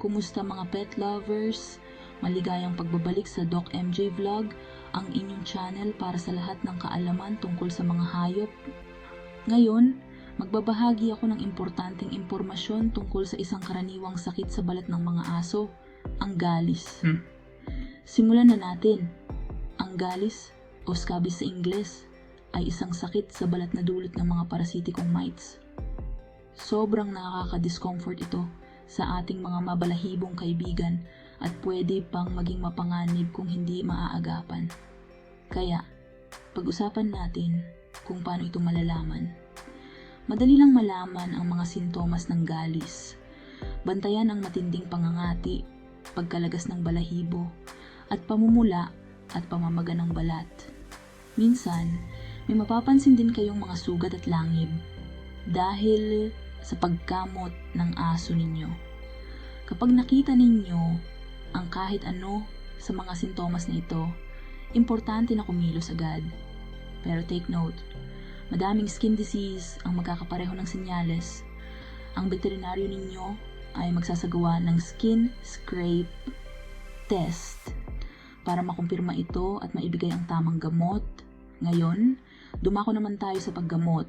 Kumusta mga pet lovers? Maligayang pagbabalik sa Doc MJ Vlog, ang inyong channel para sa lahat ng kaalaman tungkol sa mga hayop. Ngayon, magbabahagi ako ng importanteng impormasyon tungkol sa isang karaniwang sakit sa balat ng mga aso, ang galis. Hmm. Simulan na natin. Ang galis, o scabies sa Ingles, ay isang sakit sa balat na dulot ng mga parasitikong mites. Sobrang nakaka-discomfort ito sa ating mga mabalahibong kaibigan at pwede pang maging mapanganib kung hindi maaagapan. Kaya, pag-usapan natin kung paano ito malalaman. Madali lang malaman ang mga sintomas ng galis. Bantayan ang matinding pangangati, pagkalagas ng balahibo, at pamumula at pamamaga ng balat. Minsan, may mapapansin din kayong mga sugat at langib dahil sa pagkamot ng aso ninyo. Kapag nakita ninyo ang kahit ano sa mga sintomas na ito, importante na kumilos agad. Pero take note, madaming skin disease ang magkakapareho ng senyales. Ang veterinaryo ninyo ay magsasagawa ng skin scrape test para makumpirma ito at maibigay ang tamang gamot. Ngayon, dumako naman tayo sa paggamot.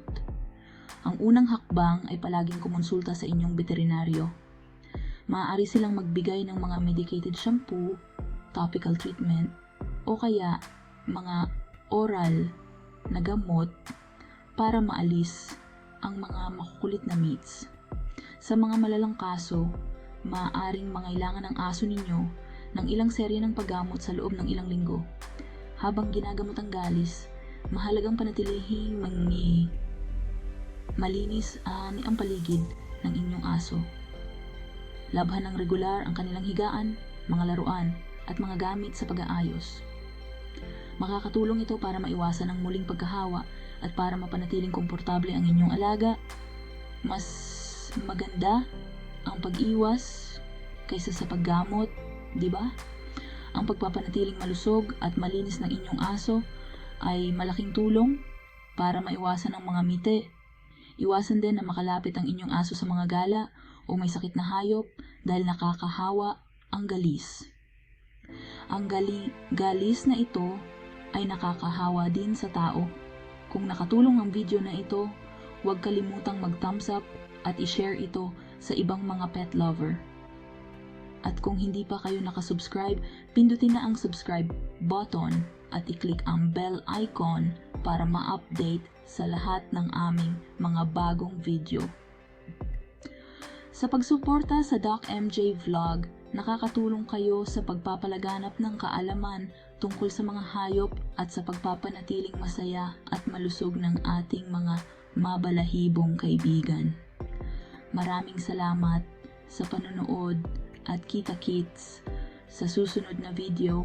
Ang unang hakbang ay palaging kumonsulta sa inyong veterinaryo. Maaari silang magbigay ng mga medicated shampoo, topical treatment, o kaya mga oral na gamot para maalis ang mga makukulit na meats. Sa mga malalang kaso, maaaring mangailangan ng aso ninyo ng ilang serye ng paggamot sa loob ng ilang linggo. Habang ginagamot ang galis, mahalagang panatilihing mangi malinis ani ang paligid ng inyong aso. Labhan ng regular ang kanilang higaan, mga laruan, at mga gamit sa pag-aayos. Makakatulong ito para maiwasan ang muling pagkahawa at para mapanatiling komportable ang inyong alaga. Mas maganda ang pag-iwas kaysa sa paggamot, di ba? Ang pagpapanatiling malusog at malinis ng inyong aso ay malaking tulong para maiwasan ang mga mite. Iwasan din na makalapit ang inyong aso sa mga gala o may sakit na hayop dahil nakakahawa ang galis. Ang gali galis na ito ay nakakahawa din sa tao. Kung nakatulong ang video na ito, huwag kalimutang mag-thumbs up at i-share ito sa ibang mga pet lover. At kung hindi pa kayo nakasubscribe, pindutin na ang subscribe button at i-click ang bell icon para ma-update sa lahat ng aming mga bagong video. Sa pagsuporta sa Doc MJ Vlog, nakakatulong kayo sa pagpapalaganap ng kaalaman tungkol sa mga hayop at sa pagpapanatiling masaya at malusog ng ating mga mabalahibong kaibigan. Maraming salamat sa panonood at kita-kits sa susunod na video